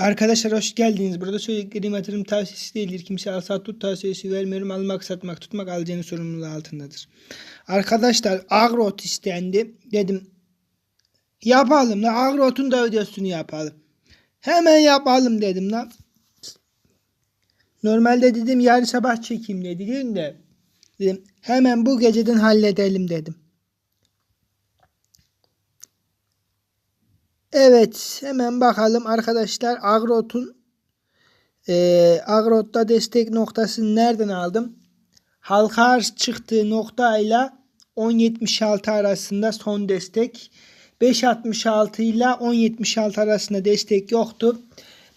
Arkadaşlar hoş geldiniz. Burada söylediklerim yatırım tavsiyesi değildir. Kimse al sat tut tavsiyesi vermiyorum. Almak satmak tutmak alacağınız sorumluluğu altındadır. Arkadaşlar agrot istendi. Dedim yapalım la agrotun da videosunu yapalım. Hemen yapalım dedim la. Normalde dedim yarın sabah çekeyim dedim de. Dedim hemen bu geceden halledelim dedim. Evet hemen bakalım arkadaşlar Agrot'un e, Agrot'ta destek noktasını nereden aldım? Halka arz çıktığı noktayla 10.76 arasında son destek. 5.66 ile 10.76 arasında destek yoktu.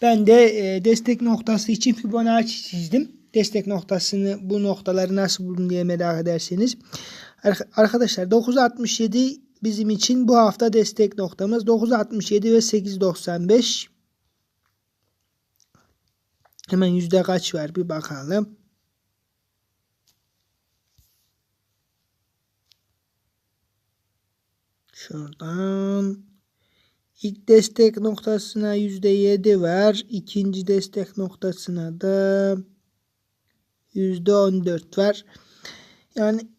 Ben de e, destek noktası için Fibonacci çizdim. Destek noktasını bu noktaları nasıl buldum diye merak ederseniz. Arkadaşlar 9.67 bizim için bu hafta destek noktamız 9.67 ve 8.95. Hemen yüzde kaç var bir bakalım. Şuradan ilk destek noktasına yüzde yedi var. İkinci destek noktasına da yüzde on dört var. Yani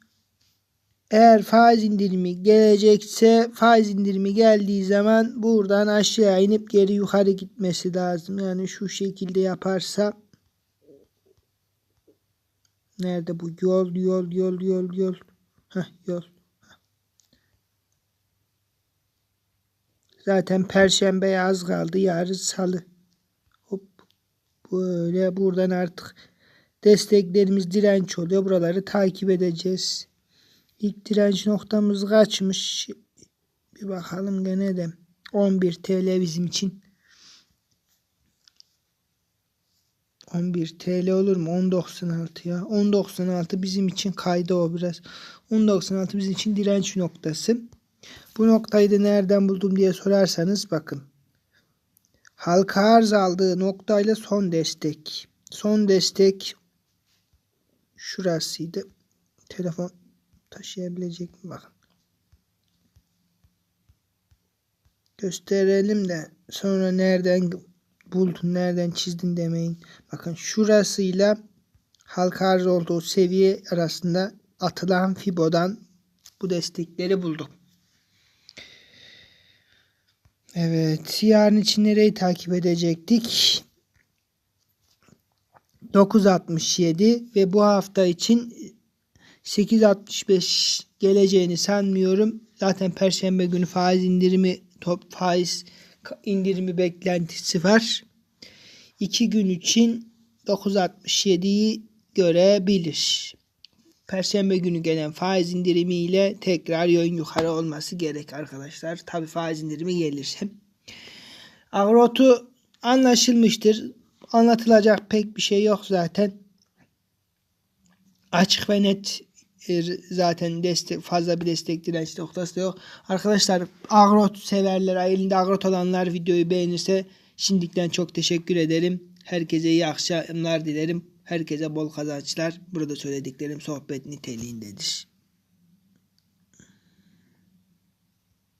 eğer faiz indirimi gelecekse faiz indirimi geldiği zaman buradan aşağı inip geri yukarı gitmesi lazım. Yani şu şekilde yaparsa nerede bu yol yol yol yol yol Heh, yol Zaten perşembe az kaldı. Yarın salı. Hop. Böyle buradan artık desteklerimiz direnç oluyor. Buraları takip edeceğiz. İlk direnç noktamız kaçmış? Bir bakalım gene de. 11 TL bizim için. 11 TL olur mu? 10.96 ya. 10.96 bizim için kaydı o biraz. 10.96 bizim için direnç noktası. Bu noktayı da nereden buldum diye sorarsanız bakın. Halka arz aldığı noktayla son destek. Son destek şurasıydı. Telefon taşıyabilecek mi bakın. Gösterelim de sonra nereden buldun, nereden çizdin demeyin. Bakın şurasıyla halka arz olduğu seviye arasında atılan fibodan bu destekleri bulduk. Evet. Yarın için nereyi takip edecektik? 9.67 ve bu hafta için 8.65 geleceğini sanmıyorum. Zaten perşembe günü faiz indirimi top faiz indirimi beklentisi var. 2 gün için 9.67'yi görebilir. Perşembe günü gelen faiz indirimiyle tekrar yön yukarı olması gerek arkadaşlar. Tabi faiz indirimi gelirse. Agrotu anlaşılmıştır. Anlatılacak pek bir şey yok zaten. Açık ve net zaten destek fazla bir destek direnç noktası da yok. Arkadaşlar agrot severler, elinde agrot olanlar videoyu beğenirse şimdiden çok teşekkür ederim. Herkese iyi akşamlar dilerim. Herkese bol kazançlar. Burada söylediklerim sohbet niteliğindedir.